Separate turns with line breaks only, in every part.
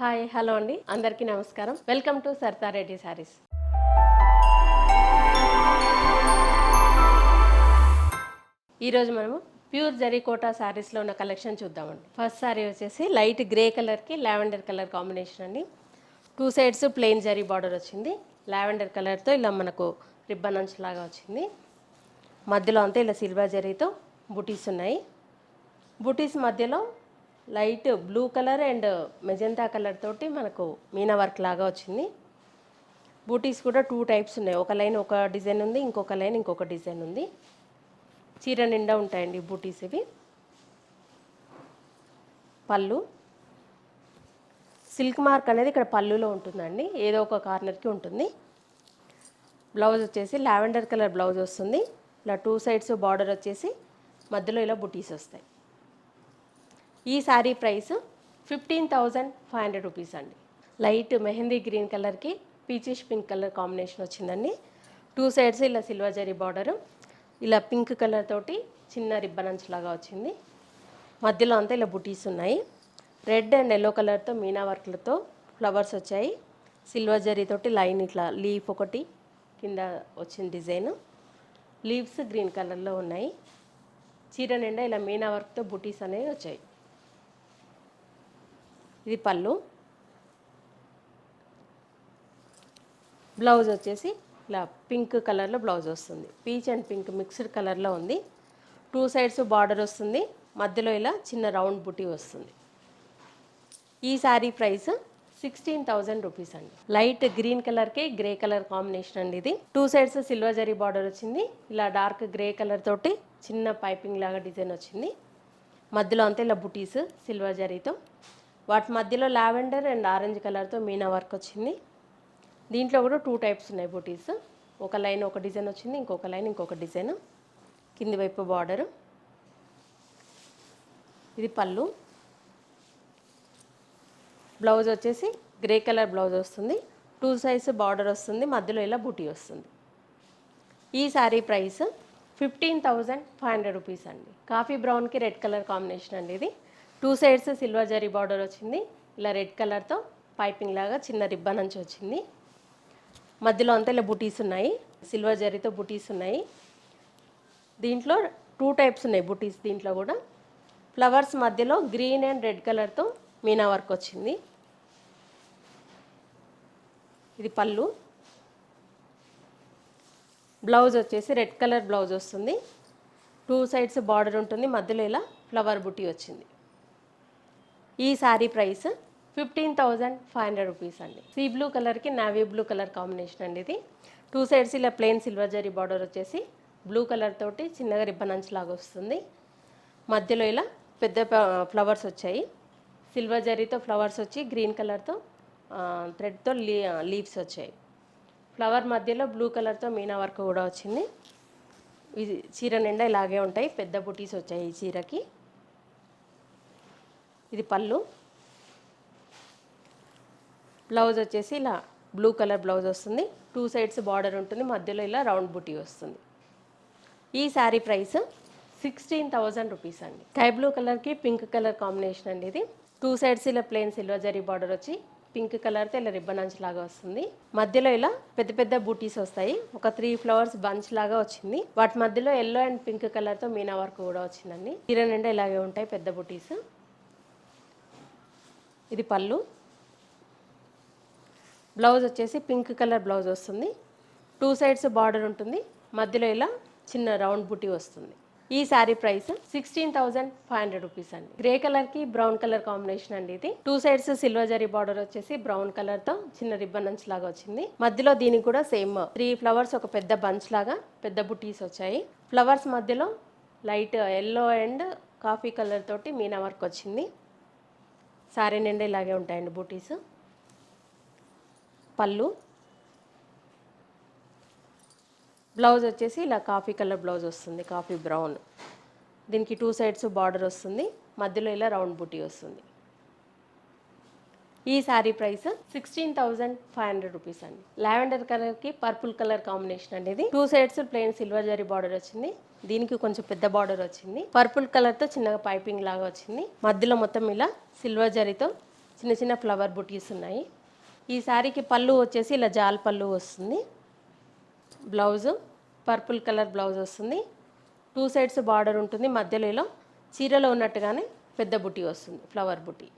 Hi hello అండి. అందరికీ నమస్కారం. Welcome to Sarthareddy saris. ఈరోజు మనము ప్యూర్ జరీకోటా శారీస్లో ఉన్న కలెక్షన్ చూద్దామండి. ఫస్ట్ శారీ వచ్చేసి లైట్ గ్రే కలర్కి లావెండర్ కలర్ కాంబినేషన్ అండి. Two sides plain zari border వచ్చింది. లావెండర్ కలర్తో ఇలా మనకు రిబ్బన్ అంచు లాగా వచ్చింది. మధ్యలో అంతా ఇలా సిల్వర్ జరీతో బుటీస్ ఉన్నాయి. బుటీస్ మధ్యలో light blue colour and magenta colour తోటి మనకు మీనా వర్క్ లాగా వచ్చింది. బూటీస్ కూడా టూ టైప్స్ ఉన్నాయి. ఒక లైన్ ఒక డిజైన్ ఉంది ఇంకొక లైన్ ఇంకొక డిజైన్ ఉంది. చీర నిండా ఉంటాయండి బూటీస్ ఇవి. పళ్ళు. సిల్క్ మార్క్ అనేది ఇక్కడ పళ్ళులో ఉంటుందండి. ఏదో ఒక కార్నర్కి ఉంటుంది. బ్లౌజ్ వచ్చేసి లావెండర్ కలర్ బ్లౌజ్ వస్తుంది. ఇలా టూ సైడ్స్ బార్డర్ వచ్చేసి మధ్యలో ఇలా బుటీస్ వస్తాయి. ఈ sari price fifteen thousand five hundred rupees అండి. లైట్ మెహందీ గ్రీన్ కలర్కి పీచిష్ పింక్ కలర్ కాంబినేషన్ వచ్చిందండి. టూ సైడ్స్ ఇలా సిల్వర్ జరీ బార్డరు ఇలా పింక్ కలర్ తోటి చిన్న రిబ్బన్ అంచులాగా వచ్చింది. మధ్యలో అంతా ఇలా బుటీస్ ఉన్నాయి. రెడ్ అండ్ ఎల్లో కలర్తో మీనా వర్క్లతో ఫ్లవర్స్ వచ్చాయి. సిల్వర్ జరీ తోటి లైన్ ఇట్లా లీఫ్ ఒకటి కింద వచ్చిన డిజైన్. లీవ్స్ గ్రీన్ కలర్లో ఉన్నాయి. చీర నిండా ఇలా మీనా వర్క్తో బుటీస్ అనేవి వచ్చాయి. ఇది పళ్ళు. బ్లౌజ్ వచ్చేసి ఇలా పింక్ కలర్లో బ్లౌజ్ వస్తుంది. పీచ్ అండ్ పింక్ మిక్స్డ్ కలర్లో ఉంది. టూ సైడ్స్ బార్డర్ వస్తుంది. మధ్యలో ఇలా చిన్న రౌండ్ బుటీ వస్తుంది. ఈ sari price sixteen thousand rupees అండి. లైట్ గ్రీన్ కలర్కి గ్రే కలర్ కాంబినేషన్ అండి ఇది. Two sides silver zari border వచ్చింది. ఇలా డార్క్ గ్రే కలర్ తోటి చిన్న పైపింగ్ లాగా డిజైన్ వచ్చింది. మధ్యలో అంతా ఇలా బుటీస్ సిల్వర్ జరీతో వాటి మధ్యలో లావెండర్ అండ్ ఆరెంజ్ కలర్తో మీనా వర్క్ వచ్చింది. దీంట్లో కూడా టూ టైప్స్ ఉన్నాయి బూటీస్. ఒక లైన్ ఒక డిజైన్ వచ్చింది ఇంకొక లైన్ ఇంకొక డిజైన్. కింది వైపు బార్డరు. ఇది పళ్ళు. బ్లౌజ్ వచ్చేసి గ్రే కలర్ బ్లౌజ్ వస్తుంది. టూ సైజ్ బార్డర్ వస్తుంది మధ్యలో ఇలా బుటీ వస్తుంది. ఈ sari price fifteen thousand five hundred rupees అండి. కాఫీ బ్రౌన్కి రెడ్ కలర్ కాంబినేషన్ అండి ఇది. Two sides silver zari border వచ్చింది. ఇలా రెడ్ కలర్తో పైపింగ్ లాగా చిన్న రిబ్బన్ నుంచి వచ్చింది. మధ్యలో అంతా ఇలా బుటీస్ ఉన్నాయి. సిల్వర్ జరీతో బుటీస్ ఉన్నాయి. దీంట్లో టూ టైప్స్ ఉన్నాయి బుటీస్ దీంట్లో కూడా. ఫ్లవర్స్ మధ్యలో గ్రీన్ అండ్ రెడ్ కలర్తో మీనా వర్క్ వచ్చింది. ఇది పళ్ళు. బ్లౌజ్ వచ్చేసి రెడ్ కలర్ బ్లౌజ్ వస్తుంది. టూ సైడ్స్ బార్డర్ ఉంటుంది. మధ్యలో ఇలా ఫ్లవర్ బుటీ వచ్చింది. ఈ sari price fifteen thousand five hundred rupees అండి. సీ బ్లూ కలర్కి నావీ బ్లూ కలర్ కాంబినేషన్ అండి ఇది. టూ సైడ్స్ ఇలా ప్లెయిన్ సిల్వర్ జరీ బార్డర్ వచ్చేసి బ్లూ కలర్ తోటి చిన్నగా రిబ్బన్ అంచు లాగా వస్తుంది. మధ్యలో ఇలా పెద్ద ఫ్లవర్స్ వచ్చాయి. సిల్వర్ జరీతో ఫ్లవర్స్ వచ్చి గ్రీన్ కలర్తో థ్రెడ్తో లీ లీవ్స్ వచ్చాయి. ఫ్లవర్ మధ్యలో బ్లూ కలర్తో మీనా వర్క్ కూడా వచ్చింది. ఇది చీర నిండా ఇలాగే ఉంటాయి. పెద్ద బుటీస్ వచ్చాయి ఈ చీరకి. ఇది పళ్ళు. బ్లౌజ్ వచ్చేసి ఇలా బ్లూ కలర్ బ్లౌజ్ వస్తుంది. టూ సైడ్స్ బార్డర్ ఉంటుంది. మధ్యలో ఇలా రౌండ్ బుటీ వస్తుంది. ఈ sari price sixteen thousand rupees అండి. స్కై బ్లూ కలర్కి పింక్ కలర్ కాంబినేషన్ అండి ఇది. టూ సైడ్స్ ఇలా ప్లెయిన్ సిల్వర్ జరీ బార్డర్ వచ్చి పింక్ కలర్తో ఇలా రిబ్బన్ అంచ్ లాగా వస్తుంది. మధ్యలో ఇలా పెద్ద పెద్ద బూటీస్ వస్తాయి. ఒక త్రీ ఫ్లవర్స్ బంచ్ లాగా వచ్చింది. వాటి మధ్యలో ఎల్లో అండ్ పింక్ కలర్తో మీనా వర్క్ కూడా వచ్చిందండి. చీర నిండా ఇలాగే ఉంటాయి పెద్ద బూటీస్ ఇది పళ్ళు. బ్లౌజ్ వచ్చేసి పింక్ కలర్ బ్లౌజ్ వస్తుంది. టూ సైడ్స్ బార్డర్ ఉంటుంది. మధ్యలో ఇలా చిన్న రౌండ్ బుటీ వస్తుంది. ఈ sari price sixteen thousand five hundred rupees అండి. గ్రే కలర్కి బ్రౌన్ కలర్ కాంబినేషన్ అండి ఇది. Two sides silver zari border వచ్చేసి బ్రౌన్ కలర్తో చిన్న రిబ్బన్ బంచ్ లాగా వచ్చింది. మధ్యలో దీనికి కూడా సేమ్ త్రీ ఫ్లవర్స్ ఒక పెద్ద బంచ్ లాగా పెద్ద బుటీస్ వచ్చాయి. ఫ్లవర్స్ మధ్యలో light yellow and coffee colour తోటి మీనా వర్క్ వచ్చింది. సారీ నిండా ఇలాగే ఉంటాయండి బూటీస్. పళ్ళు. బ్లౌజ్ వచ్చేసి ఇలా కాఫీ కలర్ బ్లౌజ్ వస్తుంది కాఫీ బ్రౌన్. దీనికి టూ సైడ్స్ బార్డర్ వస్తుంది మధ్యలో ఇలా రౌండ్ బుటీ వస్తుంది. ఈ sari price sixteen thousand five hundred rupees అండి. లావెండర్ కలర్కి పర్పుల్ కలర్ కాంబినేషన్ అండి ఇది. Two sides plain silver zari border వచ్చింది. దీనికి కొంచెం పెద్ద బార్డర్ వచ్చింది. పర్పుల్ కలర్తో చిన్నగా పైపింగ్ లాగా వచ్చింది. మధ్యలో మొత్తం ఇలా సిల్వర్ జరీతో చిన్న చిన్న ఫ్లవర్ బుటీస్ ఉన్నాయి. ఈ శారీకి పళ్ళు వచ్చేసి ఇలా జాల్ పళ్ళు వస్తుంది. బ్లౌజు పర్పుల్ కలర్ బ్లౌజ్ వస్తుంది. టూ సైడ్స్ బార్డర్ ఉంటుంది. మధ్యలో ఇలా చీరలో ఉన్నట్టుగానే పెద్ద బుటీ వస్తుంది ఫ్లవర్ బుటీ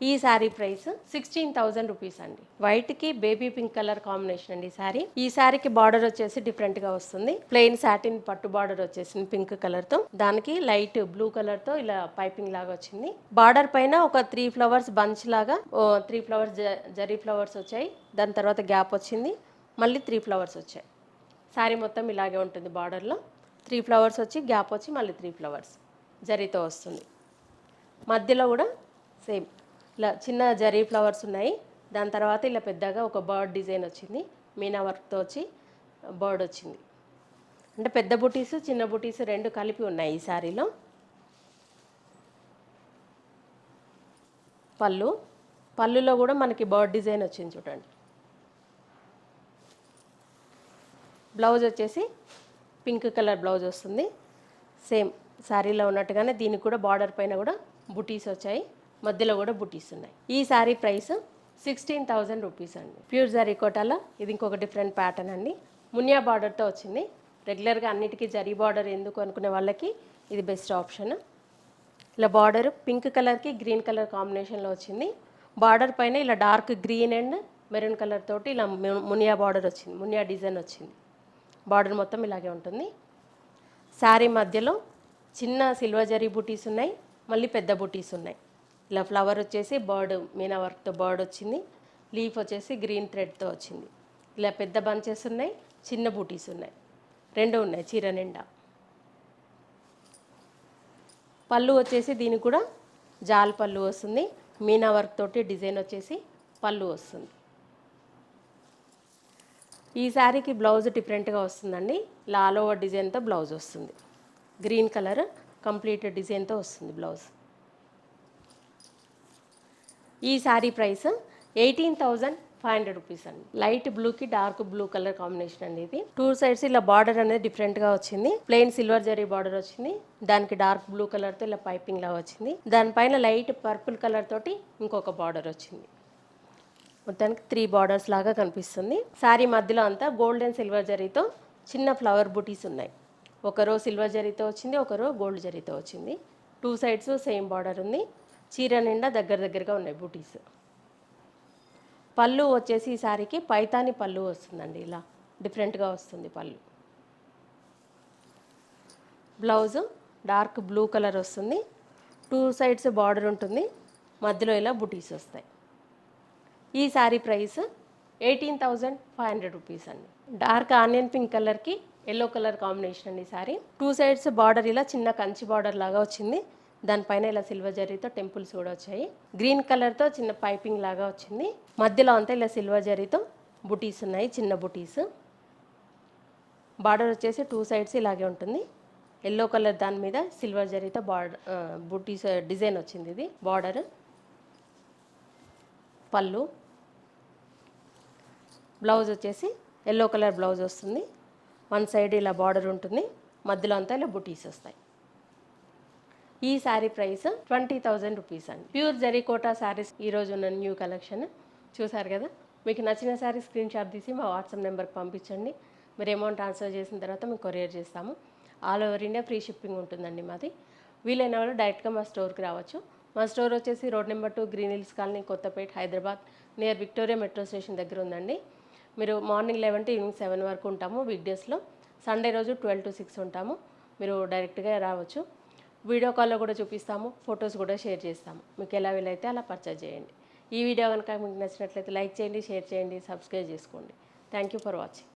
ఈ sari price sixteen thousand rupees అండి. వైట్కి బేబీ పింక్ కలర్ కాంబినేషన్ అండి ఈ శారీ ఈ శారీకి బార్డర్ వచ్చేసి డిఫరెంట్గా వస్తుంది. ప్లెయిన్ సాటిన్ పట్టు బార్డర్ వచ్చేసింది పింక్ కలర్తో. దానికి లైట్ బ్లూ కలర్తో ఇలా పైపింగ్ లాగా వచ్చింది. బార్డర్ పైన ఒక త్రీ ఫ్లవర్స్ బంచ్ లాగా త్రీ ఫ్లవర్స్ జరీ ఫ్లవర్స్ వచ్చాయి. దాని తర్వాత గ్యాప్ వచ్చింది. మళ్ళీ త్రీ ఫ్లవర్స్ వచ్చాయి. శారీ మొత్తం ఇలాగే ఉంటుంది బార్డర్లో త్రీ ఫ్లవర్స్ వచ్చి గ్యాప్ వచ్చి మళ్ళీ త్రీ ఫ్లవర్స్ జరీతో వస్తుంది. మధ్యలో కూడా సేమ్ ఇలా చిన్న జరీ ఫ్లవర్స్ ఉన్నాయి. దాని తర్వాత ఇలా పెద్దగా ఒక బర్డ్ డిజైన్ వచ్చింది. మీనా వర్క్తో వచ్చి బర్డ్ వచ్చింది. అంటే పెద్ద బుటీస్ చిన్న బుటీస్ రెండు కలిపి ఉన్నాయి ఈ శారీలో పళ్ళు. పళ్ళులో కూడా మనకి బర్డ్ డిజైన్ వచ్చింది చూడండి. బ్లౌజ్ వచ్చేసి పింక్ కలర్ బ్లౌజ్ వస్తుంది. సేమ్ శారీలో ఉన్నట్టుగానే దీనికి కూడా బార్డర్ పైన కూడా బుటీస్ వచ్చాయి. మధ్యలో కూడా బుటీస్ ఉన్నాయి. ఈ sari price sixteen thousand rupees అండి. ప్యూర్ జరీ కోటాలో ఇది ఇంకొక డిఫరెంట్ ప్యాటర్న్ అండి. మునియా బార్డర్తో వచ్చింది. రెగ్యులర్గా అన్నిటికీ జరీ బార్డర్ ఎందుకు అనుకునే వాళ్ళకి ఇది బెస్ట్ ఆప్షన్ ఇలా బార్డర్ పింక్ కలర్కి గ్రీన్ కలర్ కాంబినేషన్లో వచ్చింది. బార్డర్ పైన ఇలా dark green and maroon colour తోటి ఇలా మునియా బార్డర్ వచ్చింది. మునియా డిజైన్ వచ్చింది. బార్డర్ మొత్తం ఇలాగే ఉంటుంది. శారీ మధ్యలో చిన్న సిల్వర్ జరీ బుటీస్ ఉన్నాయి. మళ్ళీ పెద్ద బుటీస్ ఉన్నాయి. ఇలా ఫ్లవర్ వచ్చేసి బర్డ్ మీనా వర్క్తో బర్డ్ వచ్చింది. లీఫ్ వచ్చేసి గ్రీన్ థ్రెడ్తో వచ్చింది. ఇలా పెద్ద బంచెస్ ఉన్నాయి చిన్న బూటీస్ ఉన్నాయి. రెండు ఉన్నాయి చీర నిండా. పళ్ళు వచ్చేసి దీనికి కూడా జాల్ పళ్ళు వస్తుంది. మీనా వర్క్ తోటి డిజైన్ వచ్చేసి పళ్ళు వస్తుంది. ఈ శారీకి బ్లౌజ్ డిఫరెంట్గా వస్తుందండి. ఇలా ఆల్ ఓవర్ డిజైన్తో బ్లౌజ్ వస్తుంది. గ్రీన్ కలర్ కంప్లీట్ డిజైన్తో వస్తుంది బ్లౌజ్ ఈ sari price eighteen thousand five hundred rupees అండి. లైట్ బ్లూకి డార్క్ బ్లూ కలర్ కాంబినేషన్ అండి ఇది. టూ సైడ్స్ ఇలా బార్డర్ అనేది డిఫరెంట్గా వచ్చింది. ప్లెయిన్ సిల్వర్ జరీ బార్డర్ వచ్చింది. దానికి డార్క్ బ్లూ కలర్తో ఇలా పైపింగ్ లా వచ్చింది. దానిపైన లైట్ పర్పుల్ కలర్ తోటి ఇంకొక బార్డర్ వచ్చింది. మొత్తానికి త్రీ బార్డర్స్ లాగా కనిపిస్తుంది. శారీ మధ్యలో అంతా గోల్డెన్ సిల్వర్ జరీతో చిన్న ఫ్లవర్ బుటీస్ ఉన్నాయి. ఒకరో సిల్వర్ జరీతో వచ్చింది ఒకరో గోల్డ్ జరీతో వచ్చింది. టూ సైడ్స్ సేమ్ బార్డర్ ఉంది. చీర నిండా దగ్గర దగ్గరగా ఉన్నాయి బూటీస్. పళ్ళు వచ్చేసి ఈ సారీకి పైతాని పళ్ళు వస్తుందండి ఇలా. డిఫరెంట్గా వస్తుంది pallu. Blouse dark blue colour వస్తుంది. టూ సైడ్స్ బార్డర్ ఉంటుంది. మధ్యలో ఇలా బుటీస్ వస్తాయి. ఈ sari price eighteen thousand five hundred rupees అండి. డార్క్ ఆనియన్ పింక్ కలర్కి ఎల్లో కలర్ కాంబినేషన్ అండి ఈ శారీ టూ సైడ్స్ బార్డర్ ఇలా చిన్న కంచి బార్డర్ లాగా వచ్చింది. దానిపైన ఇలా సిల్వర్ జరీతో టెంపుల్స్ కూడా వచ్చాయి. గ్రీన్ కలర్తో చిన్న పైపింగ్ లాగా వచ్చింది. మధ్యలో అంతా ఇలా సిల్వర్ జరీతో బుటీస్ ఉన్నాయి చిన్న బుటీస్. బార్డర్ వచ్చేసి టూ సైడ్స్ ఇలాగే ఉంటుంది. ఎల్లో కలర్ దాని మీద సిల్వర్ జరీతో బార్డర్ బుటీస్ డిజైన్ వచ్చింది ఇది. బార్డర్ పళ్ళు. బ్లౌజ్ వచ్చేసి ఎల్లో కలర్ బ్లౌజ్ వస్తుంది. వన్ సైడ్ ఇలా బార్డర్ ఉంటుంది. మధ్యలో అంతా ఇలా బుటీస్ వస్తాయి. ఈ sari price twenty thousand rupees అండి. ప్యూర్ జరీకోటా శారీస్ ఈరోజు ఉన్న న్యూ కలెక్షన్. చూసారు కదా? మీకు నచ్చిన శారీ స్క్రీన్ షాట్ తీసి మా వాట్సాప్ నెంబర్కి పంపించండి. మీరు అమౌంట్ ట్రాన్స్ఫర్ చేసిన తర్వాత మేము కొరియర్ చేస్తాము. All over India free shipping ఉంటుందండి మాది. వీలైన వాళ్ళు డైరెక్ట్గా మా స్టోర్కి రావచ్చు. మా స్టోర్ వచ్చేసి road number two green hills colony Kothapet Hyderabad near Victoria metro station దగ్గర ఉందండి. మీరు morning eleven to evening seven వరకు ఉంటాము. వీక్డేస్లో సండే రోజు ట్వెల్వ్ టు సిక్స్ ఉంటాము. మీరు డైరెక్ట్గా రావచ్చు. వీడియో కాల్లో కూడా చూపిస్తాము ఫొటోస్ కూడా షేర్ చేస్తాము. మీకు ఎలా వీలైతే అలా పర్చేజ్ చేయండి. ఈ వీడియో కనుక మీకు నచ్చినట్లయితే లైక్ చేయండి షేర్ చేయండి సబ్స్క్రైబ్ చేసుకోండి. Thank you for watching